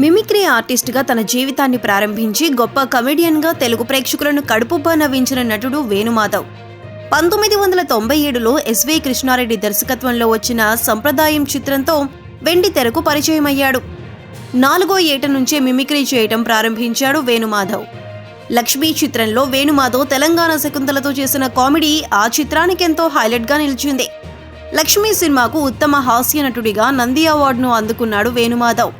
Mimicry ఆర్టిస్ట్గా తన జీవితాన్ని ప్రారంభించి గొప్ప కమెడియన్గా తెలుగు ప్రేక్షకులను కడుపుబ్బా నవ్వించిన నటుడు వేణుమాధవ్. పంతొమ్మిది వందల తొంభై ఏడులో ఎస్వి కృష్ణారెడ్డి దర్శకత్వంలో వచ్చిన సంప్రదాయం చిత్రంతో వెండి తెరకు పరిచయమయ్యాడు. నాలుగో ఏట నుంచే మిమిక్రీ చేయటం ప్రారంభించాడు వేణుమాధవ్. లక్ష్మీ చిత్రంలో వేణుమాధవ్ తెలంగాణ శకుంతలతో చేసిన కామెడీ ఆ చిత్రానికి ఎంతో హైలైట్గా నిలిచింది. లక్ష్మీ సినిమాకు ఉత్తమ హాస్య నటుడిగా నంది అవార్డును అందుకున్నాడు వేణుమాధవ్.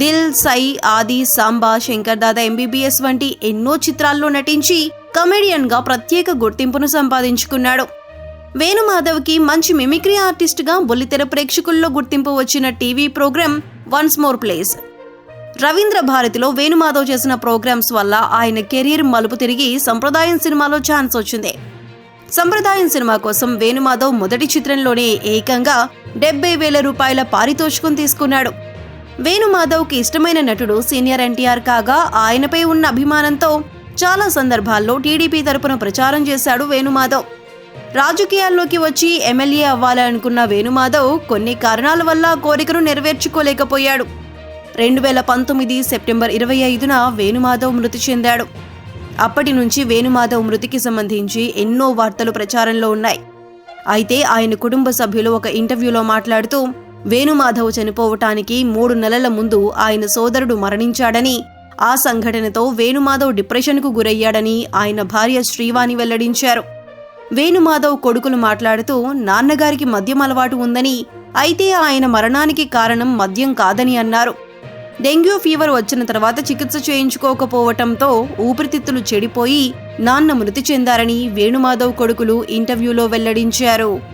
దిల్ సై ఆది సాంబా శంకర్ దాదా ఎంబీబీఎస్ వంటి ఎన్నో చిత్రాల్లో నటించి కమెడియన్గా ప్రత్యేక గుర్తింపును సంపాదించుకున్నాడు. వేణుమాధవ్కి మంచి మిమిక్రీ ఆర్టిస్ట్గా బుల్లితెర ప్రేక్షకుల్లో గుర్తింపు వచ్చిన TV program once more please. Ravindra భారతిలో వేణుమాధవ్ చేసిన ప్రోగ్రామ్స్ వల్ల ఆయన కెరీర్ మలుపు తిరిగి సంప్రదాయం సినిమాలో ఛాన్స్ వచ్చింది. సంప్రదాయం సినిమా కోసం వేణుమాధవ్ మొదటి చిత్రంలోనే ఏకంగా డెబ్బై వేల రూపాయల పారితోషికం తీసుకున్నాడు. వేణుమాధవ్కి ఇష్టమైన నటుడు సీనియర్ ఎన్టీఆర్ కాగా ఆయనపై ఉన్న అభిమానంతో చాలా సందర్భాల్లో టీడీపీ తరపున ప్రచారం చేశాడు వేణుమాధవ్. రాజకీయాల్లోకి వచ్చి ఎమ్మెల్యే అవ్వాలనుకున్న వేణుమాధవ్ కొన్ని కారణాల వల్ల కోరికను నెరవేర్చుకోలేకపోయాడు. రెండు వేల పంతొమ్మిది సెప్టెంబర్ ఇరవై ఐదున వేణుమాధవ్ మృతి చెందాడు. అప్పటి నుంచి వేణుమాధవ్ మృతికి సంబంధించి ఎన్నో వార్తలు ప్రచారంలో ఉన్నాయి. అయితే ఆయన కుటుంబ సభ్యులు ఒక ఇంటర్వ్యూలో మాట్లాడుతూ వేణుమాధవ్ చనిపోవటానికి మూడు నెలల ముందు ఆయన సోదరుడు మరణించాడని ఆ సంఘటనతో వేణుమాధవ్ డిప్రెషన్కు గురయ్యాడని ఆయన భార్య శ్రీవాణి వెల్లడించారు. వేణుమాధవ్ కొడుకులు మాట్లాడుతూ నాన్నగారికి మద్యం అలవాటు ఉందని అయితే ఆయన మరణానికి కారణం మద్యం కాదని అన్నారు. డెంగ్యూ ఫీవర్ వచ్చిన తర్వాత చికిత్స చేయించుకోకపోవటంతో ఊపిరితిత్తులు చెడిపోయి నాన్న మృతి చెందారని వేణుమాధవ్ కొడుకులు ఇంటర్వ్యూలో వెల్లడించారు.